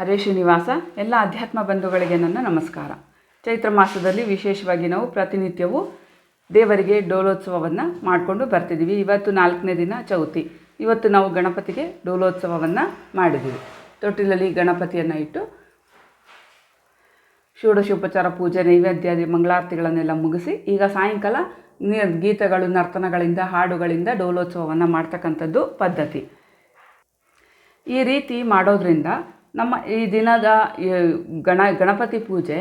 ಹರೇ ಶ್ರೀನಿವಾಸ, ಎಲ್ಲ ಅಧ್ಯಾತ್ಮ ಬಂಧುಗಳಿಗೆ ನನ್ನ ನಮಸ್ಕಾರ. ಚೈತ್ರ ಮಾಸದಲ್ಲಿ ವಿಶೇಷವಾಗಿ ನಾವು ಪ್ರತಿನಿತ್ಯವೂ ದೇವರಿಗೆ ಡೋಲೋತ್ಸವವನ್ನು ಮಾಡಿಕೊಂಡು ಬರ್ತಿದ್ದೀವಿ. ಇವತ್ತು ನಾಲ್ಕನೇ ದಿನ ಚೌತಿ. ಇವತ್ತು ನಾವು ಗಣಪತಿಗೆ ಡೋಲೋತ್ಸವವನ್ನು ಮಾಡಿದ್ದೀವಿ. ತೊಟ್ಟಿಲಲ್ಲಿ ಗಣಪತಿಯನ್ನು ಇಟ್ಟು ಷೋಡಶೋಪಚಾರ ಪೂಜೆ ನೈವೇದ್ಯಾದಿ ಮಂಗಳಾರತಿಗಳನ್ನೆಲ್ಲ ಮುಗಿಸಿ ಈಗ ಸಾಯಂಕಾಲ ಗೀತಗಳು, ನರ್ತನಗಳಿಂದ, ಹಾಡುಗಳಿಂದ ಡೋಲೋತ್ಸವವನ್ನು ಮಾಡ್ತಕ್ಕಂಥದ್ದು ಪದ್ಧತಿ. ಈ ರೀತಿ ಮಾಡೋದ್ರಿಂದ ನಮ್ಮ ಈ ದಿನದ ಗಣ, ಗಣಪತಿ ಪೂಜೆ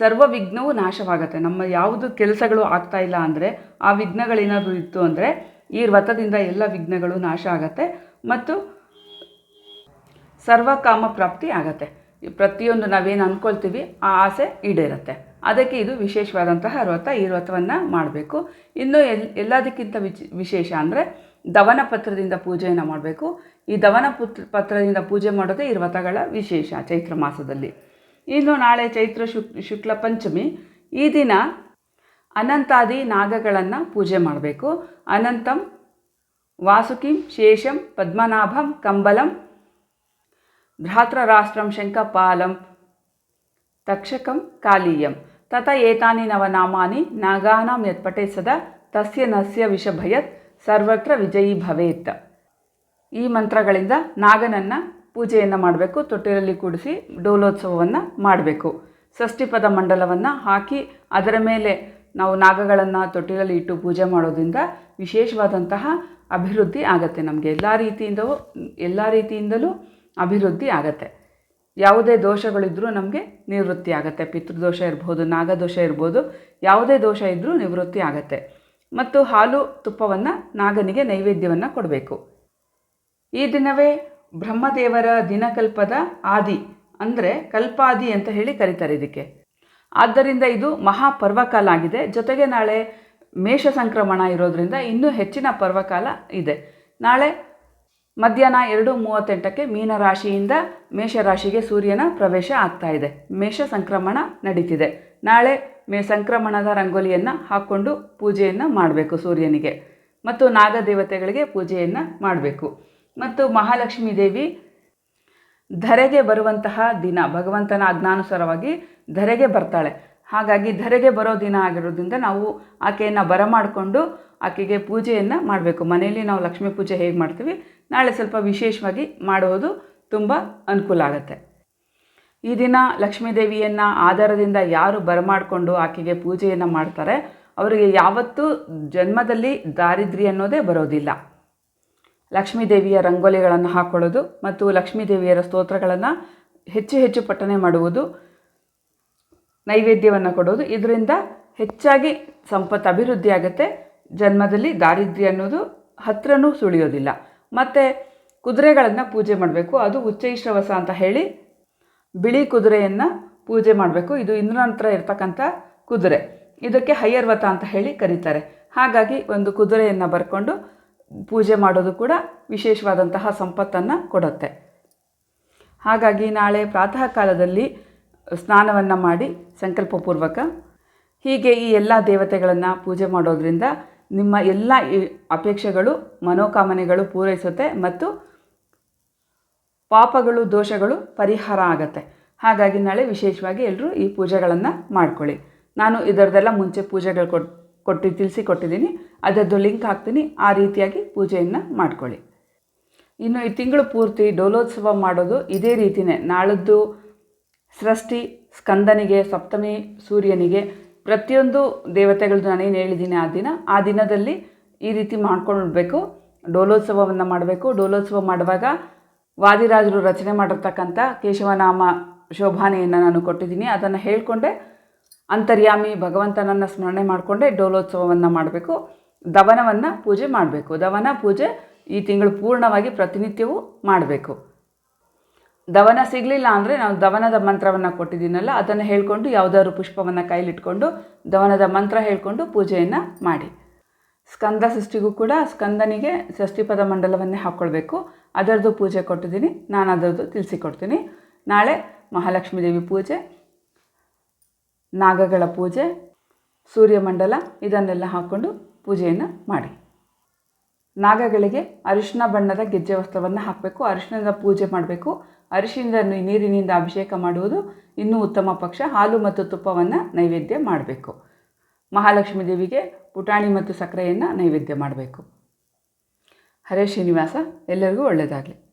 ಸರ್ವ ವಿಘ್ನವೂ ನಾಶವಾಗುತ್ತೆ. ನಮ್ಮ ಯಾವುದು ಕೆಲಸಗಳು ಆಗ್ತಾ ಇಲ್ಲ ಅಂದರೆ, ಆ ವಿಘ್ನಗಳೇನಾದರೂ ಇತ್ತು ಅಂದರೆ, ಈ ವ್ರತದಿಂದ ಎಲ್ಲ ವಿಘ್ನಗಳು ನಾಶ ಆಗತ್ತೆ ಮತ್ತು ಸರ್ವಕಾಮ ಪ್ರಾಪ್ತಿ ಆಗತ್ತೆ. ಪ್ರತಿಯೊಂದು ನಾವೇನು ಅಂದ್ಕೊಳ್ತೀವಿ ಆ ಆಸೆ ಈಡೇರುತ್ತೆ. ಅದಕ್ಕೆ ಇದು ವಿಶೇಷವಾದಂತಹ ವ್ರತ, ಈ ವ್ರತವನ್ನು ಮಾಡಬೇಕು. ಇನ್ನು ಎಲ್, ಎಲ್ಲದಕ್ಕಿಂತ ವಿಶೇಷ ಅಂದರೆ ದವನ ಪತ್ರದಿಂದ ಪೂಜೆಯನ್ನು ಮಾಡಬೇಕು. ಈ ದವನ ಪುತ್ರ ಪತ್ರದಿಂದ ಪೂಜೆ ಮಾಡೋದೇ ಈ ವ್ರತಗಳ ವಿಶೇಷ ಚೈತ್ರ ಮಾಸದಲ್ಲಿ. ಇನ್ನು ನಾಳೆ ಚೈತ್ರ ಶುಕ್ ಶುಕ್ಲ ಪಂಚಮಿ. ಈ ದಿನ ಅನಂತಾದಿ ನಾಗಗಳನ್ನು ಪೂಜೆ ಮಾಡಬೇಕು. ಅನಂತಂ, ವಾಸುಕಿಂ, ಶೇಷಂ, ಪದ್ಮನಾಭಂ, ಕಂಬಲಂ, ಭ್ರಾತೃರಾಷ್ಟ್ರಂ ಶಂಕಪಾಲಂ ತಕ್ಷಕಂ, ಕಾಲೀಯಂ. ತತ ಏತಾನಿ ನವನಾಮಾನಿ, ನಾಗಾನಾಂ ಯತ್ಪಟೇ ಸದಾ ತಸ್ಯ ನಸ್ಯ ವಿಷಭಯತ್ ಸರ್ವತ್ರ ವಿಜಯಿ ಭವೇತ್. ಈ ಮಂತ್ರಗಳಿಂದ ನಾಗನನ್ನು ಪೂಜೆಯನ್ನು ಮಾಡಬೇಕು ತೊಟ್ಟಿರಲ್ಲಿ ಕೂಡಿಸಿ ಡೋಲೋತ್ಸವವನ್ನು ಮಾಡಬೇಕು. ಷಷ್ಠಿಪದ ಮಂಡಲವನ್ನು ಹಾಕಿ ಅದರ ಮೇಲೆ ನಾವು ನಾಗಗಳನ್ನು ತೊಟ್ಟಿರಲ್ಲಿ ಇಟ್ಟು ಪೂಜೆ ಮಾಡೋದ್ರಿಂದ ವಿಶೇಷವಾದಂತಹ ಅಭಿವೃದ್ಧಿ ಆಗತ್ತೆ ನಮಗೆ. ಎಲ್ಲ ರೀತಿಯಿಂದವೂ, ಎಲ್ಲ ರೀತಿಯಿಂದಲೂ ಅಭಿವೃದ್ಧಿ ಆಗತ್ತೆ. ಯಾವುದೇ ದೋಷಗಳಿದ್ದರೂ ನಮಗೆ ನಿವೃತ್ತಿ ಆಗುತ್ತೆ. ಪಿತೃದೋಷ ಇರ್ಬೋದು, ನಾಗದೋಷ ಇರ್ಬೋದು, ಯಾವುದೇ ದೋಷ ಇದ್ದರೂ ನಿವೃತ್ತಿ ಆಗತ್ತೆ. ಮತ್ತು ಹಾಲು ತುಪ್ಪವನ್ನು ನಾಗನಿಗೆ ನೈವೇದ್ಯವನ್ನು ಕೊಡಬೇಕು. ಈ ದಿನವೇ ಬ್ರಹ್ಮದೇವರ ದಿನಕಲ್ಪದ ಆದಿ, ಅಂದರೆ ಕಲ್ಪಾದಿ ಅಂತ ಹೇಳಿ ಕರೀತಾರೆ ಇದಕ್ಕೆ. ಆದ್ದರಿಂದ ಇದು ಮಹಾಪರ್ವಕಾಲ ಆಗಿದೆ ಜೊತೆಗೆ ನಾಳೆ ಮೇಷ ಸಂಕ್ರಮಣ ಇರೋದರಿಂದ ಇನ್ನೂ ಹೆಚ್ಚಿನ ಪರ್ವಕಾಲ ಇದೆ. ನಾಳೆ ಮಧ್ಯಾಹ್ನ ಎರಡು ಮೂವತ್ತೆಂಟಕ್ಕೆ ಮೀನರಾಶಿಯಿಂದ ಮೇಷರಾಶಿಗೆ ಸೂರ್ಯನ ಪ್ರವೇಶ ಆಗ್ತಾ ಇದೆ. ಮೇಷ ಸಂಕ್ರಮಣ ನಡೀತಿದೆ. ನಾಳೆ ಮೇ ಸಂಕ್ರಮಣದ ರಂಗೋಲಿಯನ್ನು ಹಾಕ್ಕೊಂಡು ಪೂಜೆಯನ್ನು ಮಾಡಬೇಕು ಸೂರ್ಯನಿಗೆ. ಮತ್ತು ನಾಗದೇವತೆಗಳಿಗೆ ಪೂಜೆಯನ್ನು ಮಾಡಬೇಕು. ಮತ್ತು ಮಹಾಲಕ್ಷ್ಮೀ ದೇವಿ ಧರೆಗೆ ಬರುವಂತಹ ದಿನ, ಭಗವಂತನ ಅಜ್ಞಾನುಸಾರವಾಗಿ ಧರೆಗೆ ಬರ್ತಾಳೆ. ಹಾಗಾಗಿ ಧರೆಗೆ ಬರೋ ದಿನ ಆಗಿರೋದ್ರಿಂದ ನಾವು ಆಕೆಯನ್ನು ಬರಮಾಡಿಕೊಂಡು ಆಕೆಗೆ ಪೂಜೆಯನ್ನು ಮಾಡಬೇಕು. ಮನೆಯಲ್ಲಿ ನಾವು ಲಕ್ಷ್ಮೀ ಪೂಜೆ ಹೇಗೆ ಮಾಡ್ತೀವಿ? ನಾಳೆ ಸ್ವಲ್ಪ ವಿಶೇಷವಾಗಿ ಮಾಡೋದು ತುಂಬ ಅನುಕೂಲ ಆಗುತ್ತೆ. ಈ ದಿನ ಲಕ್ಷ್ಮೀದೇವಿಯನ್ನು ಆಧಾರದಿಂದ ಯಾರು ಬರಮಾಡಿಕೊಂಡು ಆಕೆಗೆ ಪೂಜೆಯನ್ನು ಮಾಡ್ತಾರೆ, ಅವರಿಗೆ ಯಾವತ್ತೂ ಜನ್ಮದಲ್ಲಿ ದಾರಿದ್ರ್ಯ ಅನ್ನೋದೇ ಬರೋದಿಲ್ಲ. ಲಕ್ಷ್ಮೀದೇವಿಯ ರಂಗೋಲಿಗಳನ್ನು ಹಾಕ್ಕೊಳ್ಳೋದು ಮತ್ತು ಲಕ್ಷ್ಮೀದೇವಿಯರ ಸ್ತೋತ್ರಗಳನ್ನು ಹೆಚ್ಚು ಹೆಚ್ಚು ಪಠನೆ ಮಾಡುವುದು, ನೈವೇದ್ಯವನ್ನು ಕೊಡೋದು, ಇದರಿಂದ ಹೆಚ್ಚಾಗಿ ಸಂಪತ್ತು ಅಭಿವೃದ್ಧಿ ಆಗುತ್ತೆ. ಜನ್ಮದಲ್ಲಿ ದಾರಿದ್ರ್ಯ ಅನ್ನೋದು ಹತ್ರನೂ ಸುಳಿಯೋದಿಲ್ಲ. ಮತ್ತು ಕುದುರೆಗಳನ್ನು ಪೂಜೆ ಮಾಡಬೇಕು, ಅದು ಉಚ್ಚೈಶ್ರವಸ ಅಂತ ಹೇಳಿ ಬಿಳಿ ಕುದುರೆಯನ್ನು ಪೂಜೆ ಮಾಡಬೇಕು. ಇದು ಇಂದ್ರನಂತರ ಇರತಕ್ಕಂಥ ಕುದುರೆ. ಇದಕ್ಕೆ ಹೈಯರ್ವತ ಅಂತ ಹೇಳಿ ಕರೀತಾರೆ. ಹಾಗಾಗಿ ಒಂದು ಕುದುರೆಯನ್ನು ಬರ್ಕೊಂಡು ಪೂಜೆ ಮಾಡೋದು ಕೂಡ ವಿಶೇಷವಾದಂತಹ ಸಂಪತ್ತನ್ನು ಕೊಡುತ್ತೆ. ಹಾಗಾಗಿ ನಾಳೆ ಪ್ರಾತಃ ಕಾಲದಲ್ಲಿ ಸ್ನಾನವನ್ನು ಮಾಡಿ ಸಂಕಲ್ಪಪೂರ್ವಕ ಹೀಗೆ ಈ ಎಲ್ಲ ದೇವತೆಗಳನ್ನು ಪೂಜೆ ಮಾಡೋದ್ರಿಂದ ನಿಮ್ಮ ಎಲ್ಲ ಅಪೇಕ್ಷೆಗಳು, ಮನೋಕಾಮನೆಗಳು ಪೂರೈಸುತ್ತೆ ಮತ್ತು ಪಾಪಗಳು, ದೋಷಗಳು ಪರಿಹಾರ ಆಗತ್ತೆ. ಹಾಗಾಗಿ ನಾಳೆ ವಿಶೇಷವಾಗಿ ಎಲ್ಲರೂ ಈ ಪೂಜೆಗಳನ್ನು ಮಾಡ್ಕೊಳ್ಳಿ. ನಾನು ಇದರದೆಲ್ಲ ಮುಂಚೆ ಪೂಜೆಗಳು ಕೊಟ್ಟು ಕೊಟ್ಟು ತಿಳಿಸಿ ಕೊಟ್ಟಿದ್ದೀನಿ ಅದರದ್ದು ಲಿಂಕ್ ಹಾಕ್ತೀನಿ. ಆ ರೀತಿಯಾಗಿ ಪೂಜೆಯನ್ನು ಮಾಡ್ಕೊಳ್ಳಿ. ಇನ್ನು ಈ ತಿಂಗಳು ಪೂರ್ತಿ ಡೋಲೋತ್ಸವ ಮಾಡೋದು ಇದೇ ರೀತಿಯೇ ನಾಳದ್ದು ಸೃಷ್ಟಿ, ಸ್ಕಂದನಿಗೆ, ಸಪ್ತಮಿ ಸೂರ್ಯನಿಗೆ, ಪ್ರತಿಯೊಂದು ದೇವತೆಗಳದ್ದು ನಾನೇನು ಹೇಳಿದ್ದೀನಿ ಆ ದಿನ, ಆ ದಿನದಲ್ಲಿ ಈ ರೀತಿ ಮಾಡ್ಕೊಳ್ಬೇಕು. ಡೋಲೋತ್ಸವವನ್ನು ಮಾಡಬೇಕು. ಡೋಲೋತ್ಸವ ಮಾಡುವಾಗ ವಾದಿರಾಜರು ರಚನೆ ಮಾಡಿರ್ತಕ್ಕಂಥ ಕೇಶವನಾಮ ಶೋಭಾನೆಯನ್ನು ನಾನು ಕೊಟ್ಟಿದ್ದೀನಿ. ಅದನ್ನು ಹೇಳಿಕೊಂಡೆ ಅಂತರ್ಯಾಮಿ ಭಗವಂತನನ್ನು ಸ್ಮರಣೆ ಮಾಡಿಕೊಂಡೆ ಡೋಲೋತ್ಸವವನ್ನು ಮಾಡಬೇಕು. ದವನವನ್ನು ಪೂಜೆ ಮಾಡಬೇಕು. ದವನ ಪೂಜೆ ಈ ತಿಂಗಳು ಪೂರ್ಣವಾಗಿ ಪ್ರತಿನಿತ್ಯವೂ ಮಾಡಬೇಕು. ದವನ ಸಿಗಲಿಲ್ಲ ಅಂದರೆ ನಾವು ದವನದ ಮಂತ್ರವನ್ನು ಕೊಟ್ಟಿದ್ದೀನಲ್ಲ, ಅದನ್ನು ಹೇಳ್ಕೊಂಡು ಯಾವುದಾದ್ರು ಪುಷ್ಪವನ್ನು ಕೈಲಿಟ್ಕೊಂಡು ದವನದ ಮಂತ್ರ ಹೇಳಿಕೊಂಡು ಪೂಜೆಯನ್ನು ಮಾಡಿ. ಸ್ಕಂದ ಸೃಷ್ಟಿಗೂ ಕೂಡ ಸ್ಕಂದನಿಗೆ ಷಷ್ಠಿಪದ ಮಂಡಲವನ್ನೇ ಹಾಕ್ಕೊಳ್ಬೇಕು ಅದರದ್ದು ಪೂಜೆ ಕೊಟ್ಟಿದ್ದೀನಿ. ನಾನು ಅದರದ್ದು ತಿಳಿಸಿಕೊಡ್ತೀನಿ. ನಾಳೆ ಮಹಾಲಕ್ಷ್ಮೀ ದೇವಿ ಪೂಜೆ, ನಾಗಗಳ ಪೂಜೆ ಸೂರ್ಯಮಂಡಲ ಇದನ್ನೆಲ್ಲ ಹಾಕ್ಕೊಂಡು ಪೂಜೆಯನ್ನು ಮಾಡಿ. ನಾಗಗಳಿಗೆ ಅರಿಶಿನ ಬಣ್ಣದ ಗೆಜ್ಜೆ ವಸ್ತ್ರವನ್ನು ಹಾಕಬೇಕು. ಅರಿಶಿಣದ ಪೂಜೆ ಮಾಡಬೇಕು. ಅರಿಶಿಣದ ನೀರಿನಿಂದ ಅಭಿಷೇಕ ಮಾಡುವುದು ಇನ್ನೂ ಉತ್ತಮ ಪಕ್ಷ. ಹಾಲು ಮತ್ತು ತುಪ್ಪವನ್ನು ನೈವೇದ್ಯ ಮಾಡಬೇಕು. ಮಹಾಲಕ್ಷ್ಮೀ ದೇವಿಗೆ ಪುಟಾಣಿ ಮತ್ತು ಸಕ್ಕರೆಯನ್ನು ನೈವೇದ್ಯ ಮಾಡಬೇಕು. ಹರೇ ಶ್ರೀನಿವಾಸ ಎಲ್ಲರಿಗೂ ಒಳ್ಳೆಯದಾಗಲಿ